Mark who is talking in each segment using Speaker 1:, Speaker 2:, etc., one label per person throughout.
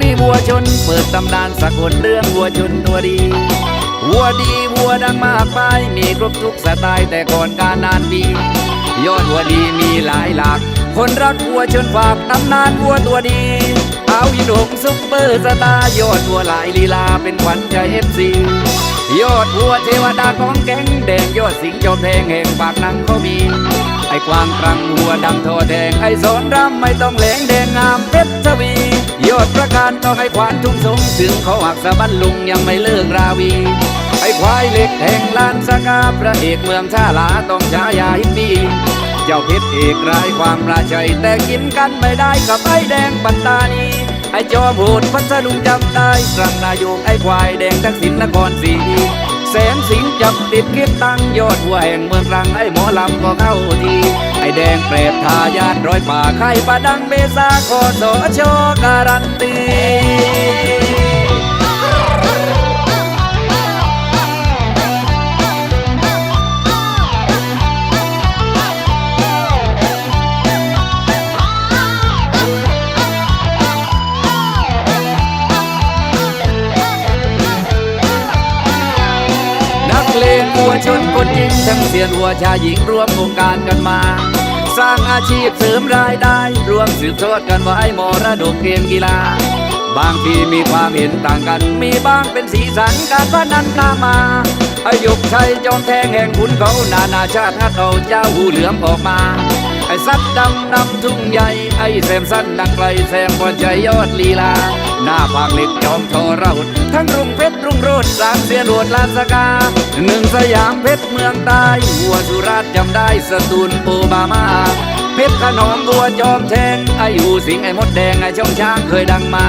Speaker 1: มีวัวชน เปิดตำนานสะกดเรื่องวัวชนตัวดี วัวดีวัวดังมากมายมีครบทุกสไตล์แต่ก่อนการนานปียอดวัวดีมีหลายหลากคนรักวัวชนฝากตำนานวัวตัวดี เอาอินหงซุปเปอร์สตาร์ยอดวัวหลายลีลาเป็นขวัญใจเอฟซียอดวัวเทวดาของแก๊งแดงยอดสิงห์จอมแทงแห่งปากนังเขามี กวางกรังวัวดำโทอแดงไอ้สอนรำไม่ต้องแหลงแดงงามเพชรทวียอดประการต้องไอ้ควานทุ่งสงถึงเขาหักสะบันลุงยังไม่เลิกราวีไอ้ควายเหล็กแห่งลานสกาพระเอกเมืองท่าลาต้องฉายาฮิปปี้เจ้าเพชรเอกรายความราชัยแต่กินกันไม่ได้กับไอ้แดงปัตตานีไอ้จอมโหดพัทลุงจำได้รังนายกไอ้ควายแดงทักษิณนครศรีแสนสิง จับติดคิดตั้งยอดหัวแห่งเมืองรังไอ้หมอลำก็เข้าทีไอ้แดงเปรตทายาทร้อยป่าไข่ปลาดังเบซาคอสอชอการันตี ชนคนจริงทั้งเสียนหัวชายหญิงรวมวงการกันมา สร้างอาชีพเสริมรายได้ รวมสืบทอดกันไว้มรดกเกมกีฬา บางทีมีความเห็นต่างกัน มีบ้างเป็นสีสันการพนันตามมาอายุกชัยจอมแทงแห่งขุนเขานานาชาติฮัดเอาเจ้าหูเหลือมออกมา ไอ้สัตว์ดำนำทุ่งใหญ่ ไอ้แซมสั้นดังไกลแซมพอใจยอดลีลา หน้าผากเหล็กจอมทอเราดทั้งรุ่งเพชรรุ่งโรดสามเสียนโรดลาสกา หนึ่งสยามเพชรเมืองใต้หัวสุราษฎร์จำได้สตูลโอบามาเพชรขนอมบัวจอมแทงไอ้หูสิงไอ้มดแดงไอ้ช่องช้างเคยดังมา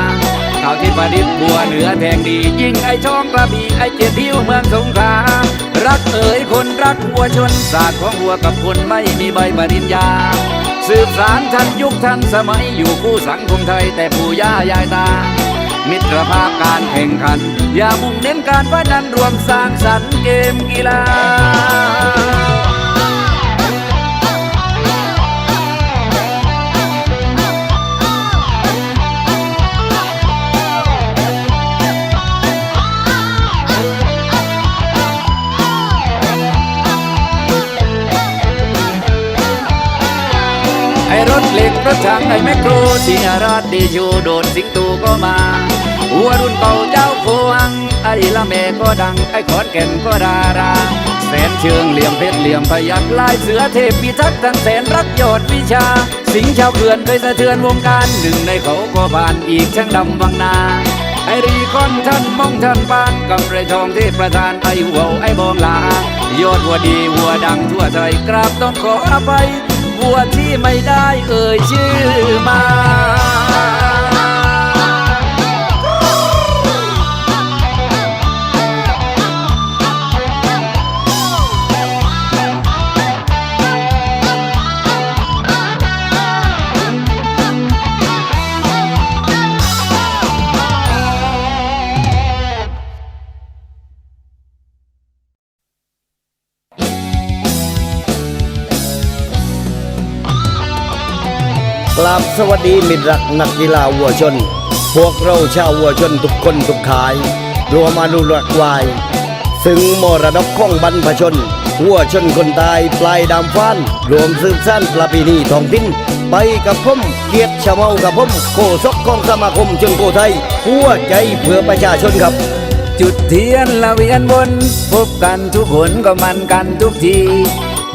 Speaker 1: ข่าวที่ประดิษฐ์บัวเหนือแทงดียิงไอช่องกระบี่ไอเจ็ดทิวเมืองสงขลารักเอ๋ยคนรักวัวชนศาสตร์ของวัวกับคนไม่มีใบปริญญา สืบสารทันยุคทันสมัยอยู่คู่สังคมไทยแต่ปู่ย่ายายตา มิตรภาพการแข่งขัน อย่ามุ่งเน้นการพนันรวมสร้างสรรค์เกมกีฬา ถเหล็กรถถังไอ้แมคโครสิงหราชดีชูโดนสิงตูก็มา หัวรุ่นเก่าเจ้าโคหัง ไอ้ละเมก็ดัง ไอ้ขอนแก่นก็ดาราแสนเชิงเหลี่ยมเพชรเหลี่ยมพยักลายเสือเทพพิทักษ์ทั้งแสนรักยอดวิชา สิงชาวเขื่อนเคยสะเทือนวงการหนึ่งในเขาก็ผ่านอีกช่างดำวังนาไอรีคอนท่านมองท่านปางกำไรทองเทพประธานไอหัวไอบองลายอดวัวดีวัวดังทั่วไทยกราบต้องขออภัย วที่ไม่ได้เอ่ยชื่อมา
Speaker 2: สวัสดีมิตรรักนักกีฬาวัวชน พวกเราชาววัวชนทุกคนทุกขาย รวมอนุรักวายซึ่งมรดกของบรรพชน วัวชนคนตายปลายดามฟ้าน รวมสืบสานประเพณีท้องถิ่นไปกับผมเกียรติชาวเมากับผมโคศกของสมาคมชนโกไทยหัวใจเพื่อประชาชนครับ
Speaker 1: จุดเทียนละเวียนวนพบกันทุกคนก็มันกันทุกที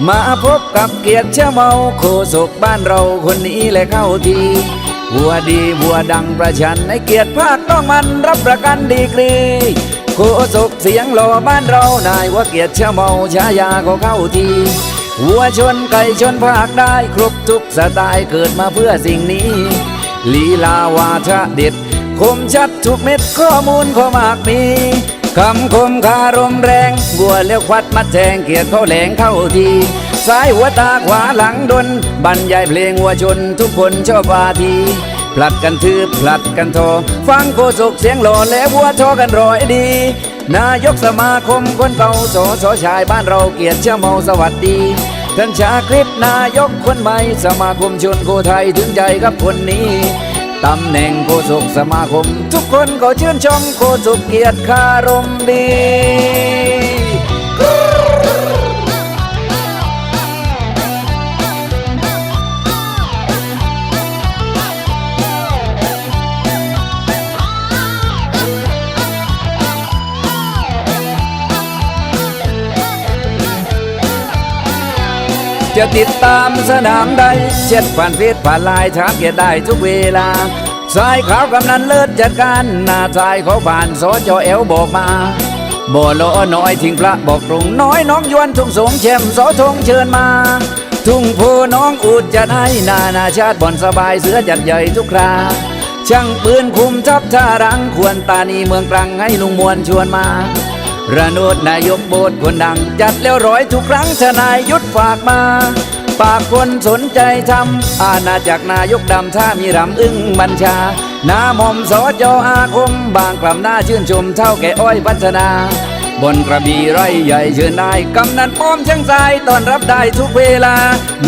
Speaker 1: มาพบกับเกียรติเชาเมาโคศกบ้านเราคนนี้แหละเข้าทีหัวดีหัวดังประชันในเกียรติภาคต้องมันรับประกันดีกรีโคศกเสียงหล่อบ้านเรานายว่าเกียรติเชาเมาฉายาก็เข้าทีหัวชนไก่ชนภาคได้ครบทุกสไตล์เกิดมาเพื่อสิ่งนี้ ลีลาวาทะเด็ด คมชัดทุกเม็ดข้อมูลข้อมากมี คำคมคารมแรงบัวเลี้ยวควัดมัดแทงเกียรติเขาแหลงเข้าทีซ้ายหัวตาขวาหลังดน บรรยายเพลงวัวชนทุกคนชอบวาทีผลัดกันทืบผลัดกันทอ ฟังโคศกเสียงหล่อและวัวทอกันรอยดี นายกสมาคมคนเก่าสอสอชายบ้านเราเกียรติเชื่อเมาสวัสดีท่านชาคลิปนายกคนใหม่สมาคมชนโคไทยถึงใจกับคนนี้ ตำแหน่งโฆษกสมาคม ทุกคนก็ชื่นชมโฆษกเกียรติคารมดี จะติดตามสนามใด เช็ดผ่านเฟซผ่านไลน์ถามเกียรได้ทุกเวลาสายขาวกำนันเลิศจัดการหน้าสายเขาผ่านสจเอลบอกมาบ่โลน้อยทิ้งพระบอกตรงน้อยน้องยวนทุ่งสงแชมป์สอทงเชิญมา ทุ่งโพน้องอุดจัดให้นานาชาติบ่อนสบายเสือจัดใหญ่ทุกคราช่างปืนคุมทัพท่ารังควรตานีเมืองตรังให้ลุงมวลชวนมา ระโนดนายกโบสคนดัง จัดแล้วร้อยทุกครั้งทนายยุดฝากมาปากคนสนใจทำอาณาจักรนายกดำถ้ามีรำอึ้งบัญชานามอมสอจออาคม บางกล่ำหน้าชื่นชมเท่าแก่อ้อยพัฒนา บนกระบี่ไร่ใหญ่เชิญได้กำนันป้อมช่างทรายต้อนรับได้ทุกเวลา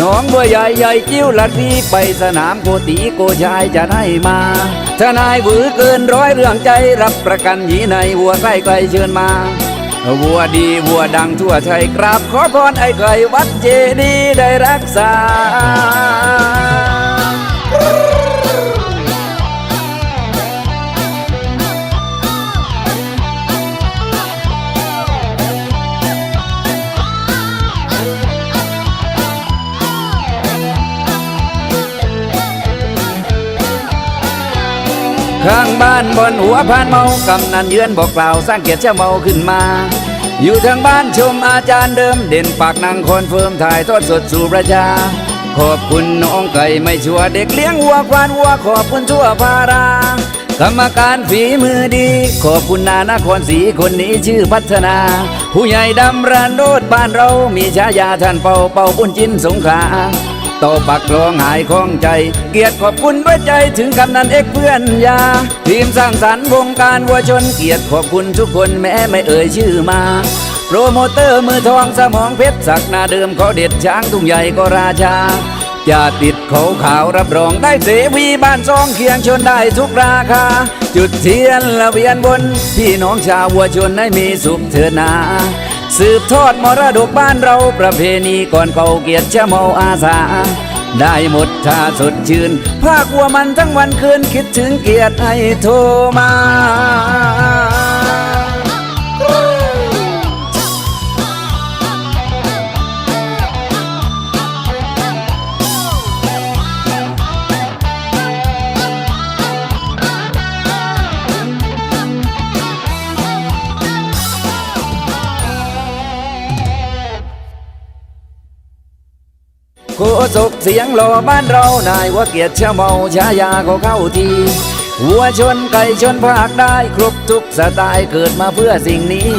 Speaker 1: น้องบัวใหญ่ใหญ่จิ้วลัดพีไปสนามโกตีโกชายจะให้มาทนายหวือเกินร้อยเรื่องใจรับประกันหีในวัวใกล้ไกลเชิญมา วัวดีวัวดังทั่วไทยกราบขอพรไอ้ไก่วัดเจดีย์ได้รักษา นบนหัวพานเมากำนันเยือนบอกกล่าวสร้างเกียรติเจ้าเมาขึ้นมา อยู่ทางบ้านชมอาจารย์เดิมเด่นปากนางคนเฟิร์มถ่ายทอดสดสู่ประชา ขอบคุณน้องไก่ไม่ชัวเด็กเลี้ยงวัวควานวัวขอบคุณทั่วภารากรรมการฝีมือดี ขอบคุณนานครศรีคนนี้ชื่อพัฒนา ผู้ใหญ่ดำรันโดดบ้านเรามีฉายาท่านเป่าเป่าบุญจินสงขลาต่อปักคลองหายคล้องใจ เกียรติขอบคุณด้วยใจถึงกำนั้นเอกเพื่อนยา ทีมสร้างสรรค์วงการวัวชนเกียรติขอบคุณทุกคนแม้ไม่เอ่ยชื่อมาโปรโมเตอร์มือทองสมองเพชรศักดิ์หนาเดิมเขาเด็ดช้างทุ่งใหญ่ก็ราชาจะติดเขาขาวรับรองได้เสวีบ้านซองเคียงชนได้ทุกราคา จุดเทียนละเวียนบน พี่น้องชาววัวชนให้มีสุขเถิดนา สืบทอดมรดกบ้านเราประเพณีก่อนเป่าเกียรติเชะเมาอาสา ได้หมดท่าสดชื่น ภาควัวมันทั้งวันคืนคิดถึงเกียรติให้โทรมา โคศกเสียงหล่อบ้านเรานายว่าเกียรติเช่าเมาชายาเขาเข้าทีวัวชนไก่ชนภาคได้ครบทุกสไตล์เกิดมาเพื่อสิ่งนี้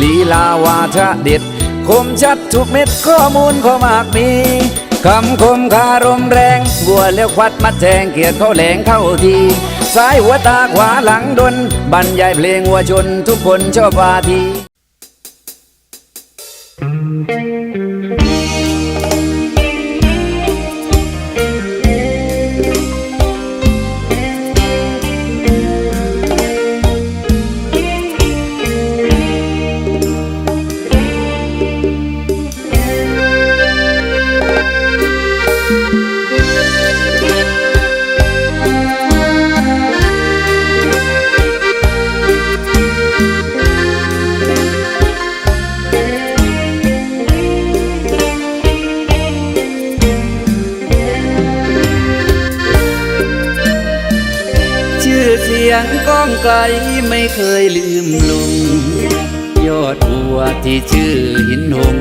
Speaker 1: ลีลาวาทะเด็ด คมชัดทุกเม็ดข้อมูลข้อมากมีคำคมคารมแรงบัวเลี้ยวควัดมัดแทงเกียรติเขาแหลงเข้าทีซ้ายหัวตาขวาหลังดน บรรยายเพลงวัวชนทุกคนชอบวาที ยงไกลไม่เคยลืมลุง ยอดบัวที่ชื่อหินหง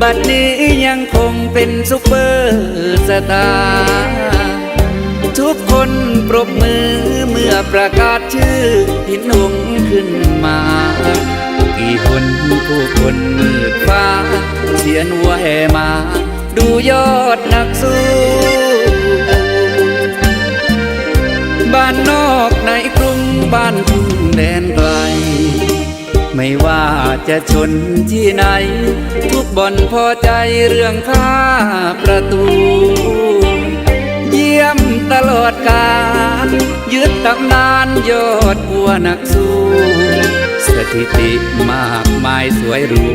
Speaker 1: บัดนี้ยังคงเป็นซุปเปอร์สตาร์ทุกคนปรบมือเมื่อประกาศชื่อหินหงขึ้นมา กี่คนผู้คนมืดฟ้า เสียนวัวแห่มา ดูยอดนักสู้บ้านนอกในก บ้านทุ่งแดนไกล ไม่ว่าจะชนที่ไหน ทุกบ่อนพอใจเรื่องค่าประตู เยี่ยมตลอดกาลยึดตำนานยอดบัวนักสู้สถิติมากมายสวยหรู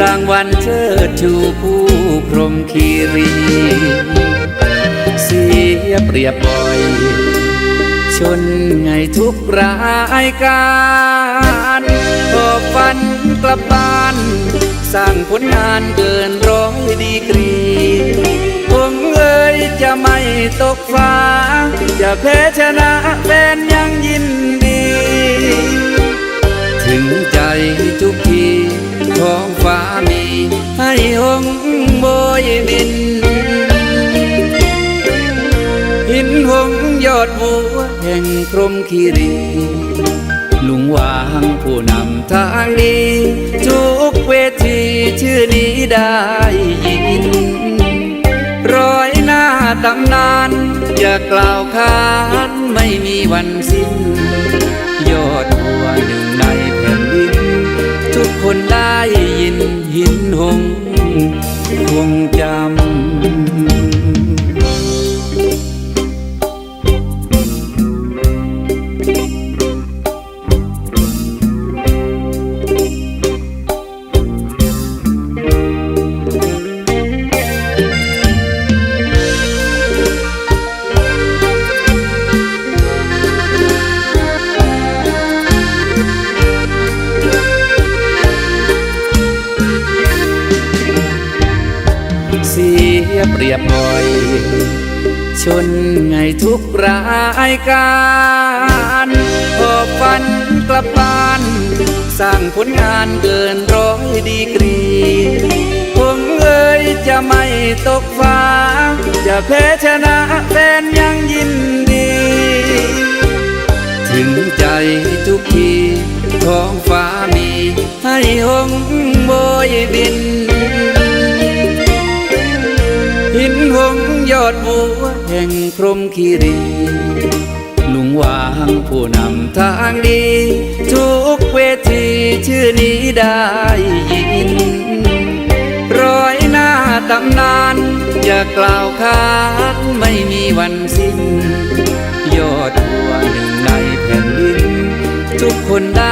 Speaker 1: รางวัลเชิดชูผู้พรมคีรี เสียเปรียบปล่อย นไงทุกรายการพอฟันกลับบ้าน สร้างผลงานเกินร้อยดีกรีคงเอ่ยจะไม่ตกฟ้า จะแพ้ชนะแฟนยังยินดี ถึงใจทุกทีท้องฟ้ามีให้หงโบยบิน หินหงยอดบัวแห่งพรมคีรี ลุงวางผู้นำทางดีทุกเวทีชื่อนี้ได้ยิน ร้อยหน้าตำนานอย่ากล่าวค้านไม่มีวันสิ้น ยอดบัวหนึ่งในแผ่นดิน ทุกคนได้ยินหินหงคงจำ เปรียบบ่อย ชนไงทุกรายการพอฟันกลับบ้าน สร้างผลงานเกินร้อยดีกรีคงเอ่ยจะไม่ตกฟ้า จะแพ้ชนะแฟนยังยินดี ถึงใจทุกทีท้องฟ้ามีให้หงโบยบิน อดบัวแห่งพรมคีรี ลุงวางผู้นำทางดี ทุกเวทีชื่อนี้ได้ยิน ร้อยหน้าตำนานอย่ากล่าวคานไม่มีวันสิ้น ยอดบัวหนึ่งในแผ่นดิน ทุกคนได้